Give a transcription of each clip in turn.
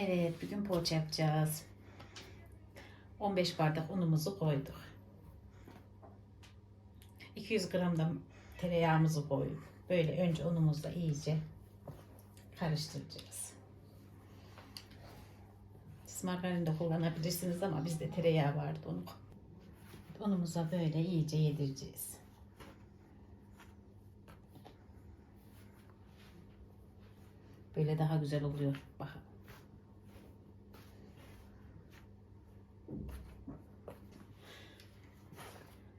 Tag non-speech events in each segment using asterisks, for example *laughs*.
Evet, bugün poğaça yapacağız. 15 bardak unumuzu koyduk. 200 gram da tereyağımızı koyduk. Böyle önce unumuzla iyice karıştıracağız. Siz margarin de kullanabilirsiniz ama bizde tereyağı vardı onu. Unumuza böyle iyice yedireceğiz. Böyle daha güzel oluyor. Bakın.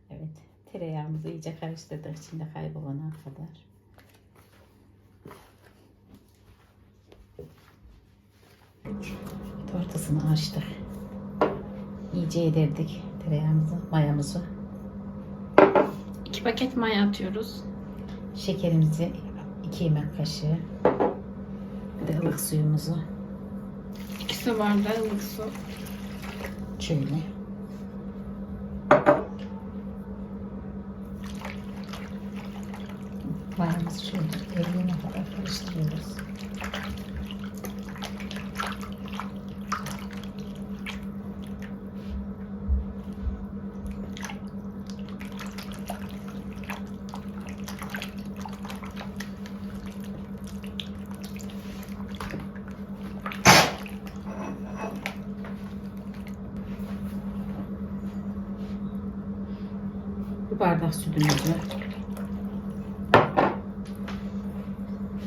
Evet. Tereyağımızı iyice karıştırdık. içinde kaybolana kadar. Ortasını açtık. İyice yedirdik tereyağımızı, mayamızı. İki paket maya atıyoruz. Şekerimizi 2 yemek kaşığı. Bir de ılık suyumuzu İki su bardağı ılık su. şöyle. Mayamızı şöyle eriyene kadar karıştırıyoruz. Bardak sütümüzü.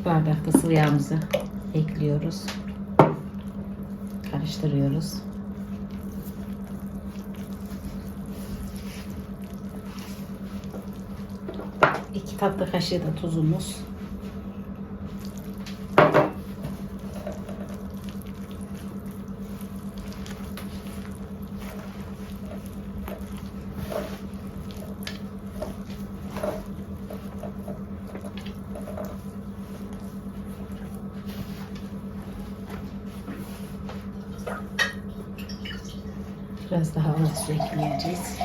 Bardak da yağımızı ekliyoruz. Karıştırıyoruz. İki tatlı kaşığı da tuzumuz. Biraz daha az ekleyeceğiz.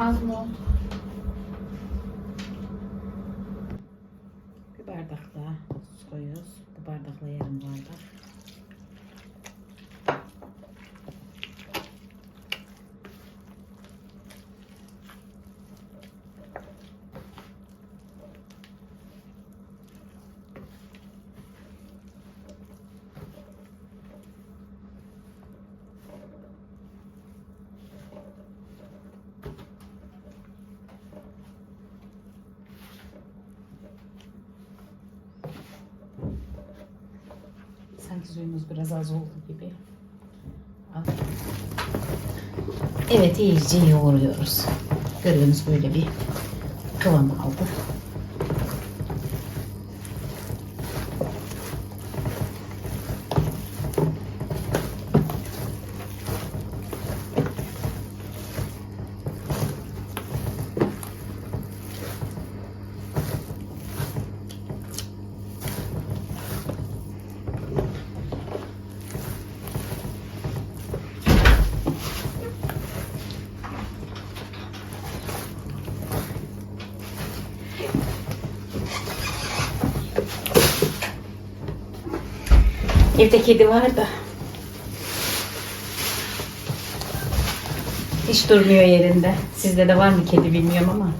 Az mı? Bir bardak daha su koyuyoruz. Bu bardakla yarım bardak. Sanki suyumuz biraz az oldu gibi. Al. Evet iyice yoğuruyoruz. Görüyorsunuz böyle bir kıvam aldı. Evde kedi var da. Hiç durmuyor yerinde. Sizde de var mı kedi bilmiyorum ama.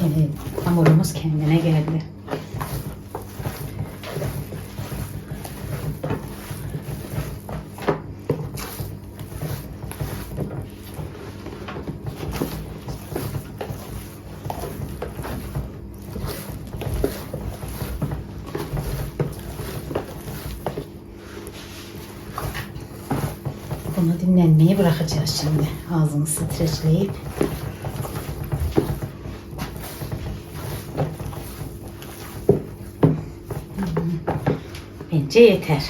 Evet, hamurumuz kendine geldi. Bunu dinlenmeye bırakacağız şimdi. Ağzını streçleyip. Bence yeter.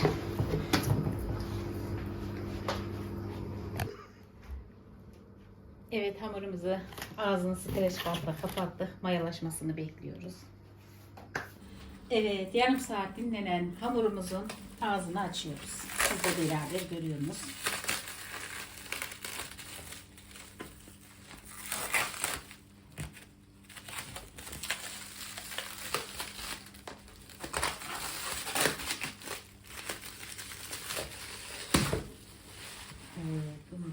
Evet hamurumuzu ağzını streç bantla kapattık. Mayalaşmasını bekliyoruz. Evet yarım saat dinlenen hamurumuzun ağzını açıyoruz. Siz de beraber görüyorsunuz.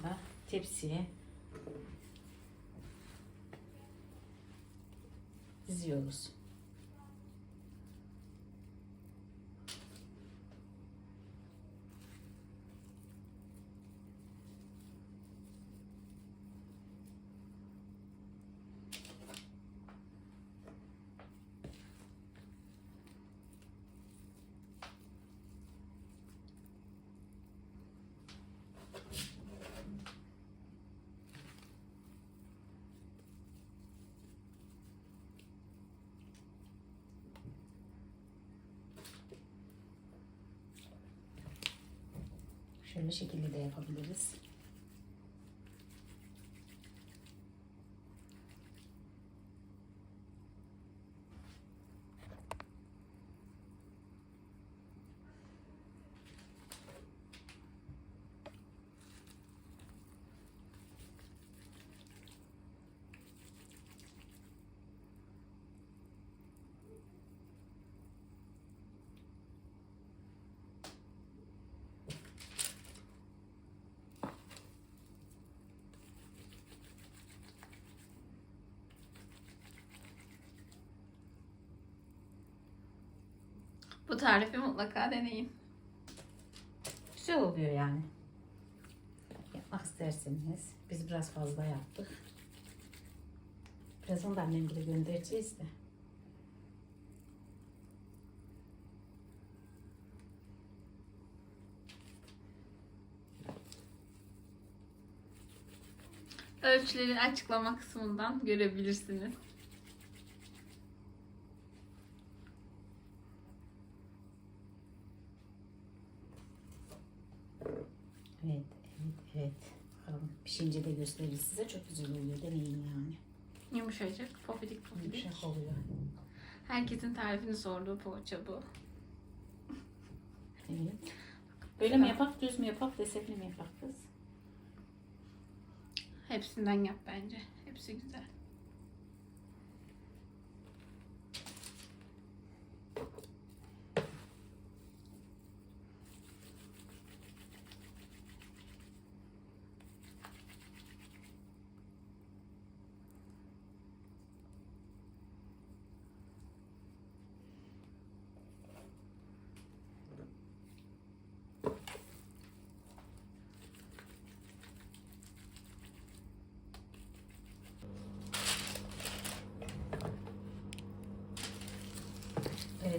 da tepsiye Şöyle şekilde de yapabiliriz. Bu tarifi mutlaka deneyin. Güzel oluyor yani. Yapmak isterseniz. Biz biraz fazla yaptık. Birazını da annemgile göndereceğiz de. Ölçülerin açıklama kısmından görebilirsiniz. Evet, evet, evet. Bakalım pişince de gösteririz size. Çok güzel oluyor. Deneyin yani. Yumuşacık, pofidik pofidik. Yumuşak oluyor. Herkesin tarifini sorduğu poğaça bu. *laughs* Evet. Böyle mi yapak, düz mü yapak, desenli mi yapak kız? Hepsinden yap bence. Hepsi güzel.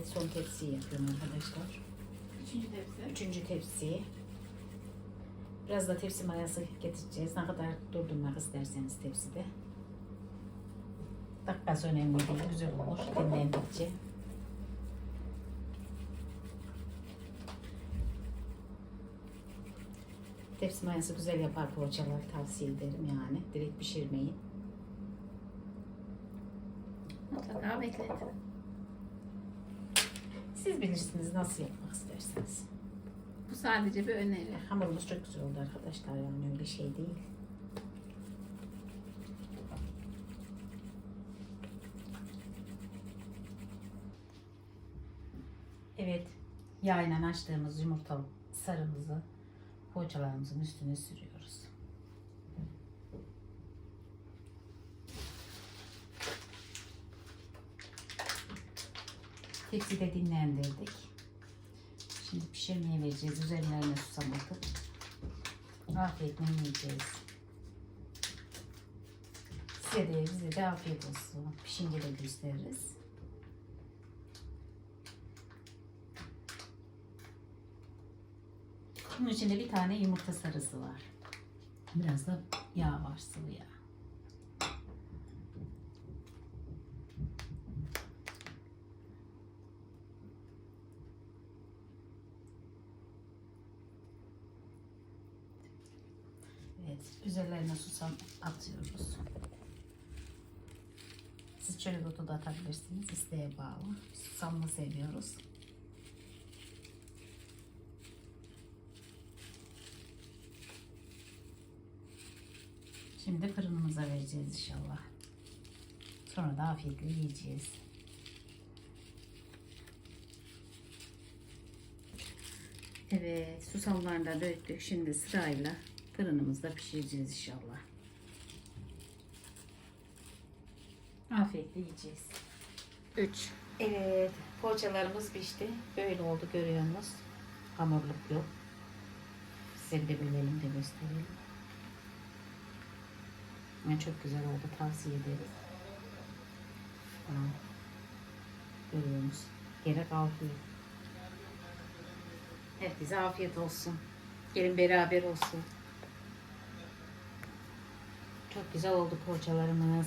Evet, son tepsiyi yapıyorum arkadaşlar. Üçüncü tepsi. Üçüncü tepsiyi. Biraz da tepsi mayası getireceğiz. Ne kadar durdurmak isterseniz tepside. Dakikası önemli değil. Güzel olur. Dinlendikçe. Tepsi mayası güzel yapar poğaçalar tavsiye ederim yani. Direkt pişirmeyin. Mutlaka bekletin. Siz bilirsiniz nasıl yapmak isterseniz. Bu sadece bir öneri. Hamurumuz çok güzel oldu arkadaşlar yani öyle şey değil. Evet, yağla açtığımız yumurta sarımızı poğaçalarımızın üstüne sürüyoruz. Tepside dinlendirdik. Şimdi pişirmeye vereceğiz. Üzerlerine susam atıp afiyetle yiyeceğiz. Size de bize de afiyet olsun. Pişince de gösteririz. Bunun içinde bir tane yumurta sarısı var. Biraz da yağ var sıvı yağ. Evet, üzerlerine susam atıyoruz. Siz çörek otu da atabilirsiniz, isteğe bağlı. Susamlı seviyoruz. Şimdi fırınımıza vereceğiz inşallah. Sonra da afiyetle yiyeceğiz. Evet, susamlarını da döktük. Şimdi sırayla Fırınımızda pişireceğiz inşallah. Afiyetle yiyeceğiz. 3. Evet, poğaçalarımız pişti. Böyle oldu görüyorsunuz. Hamurluk yok. Size de bölelim de gösterelim. Yani çok güzel oldu. Tavsiye ederiz. Ha. Görüyorsunuz. Gerek afiyet. Herkese afiyet olsun. Gelin beraber olsun. Çok güzel oldu poğaçalarımız.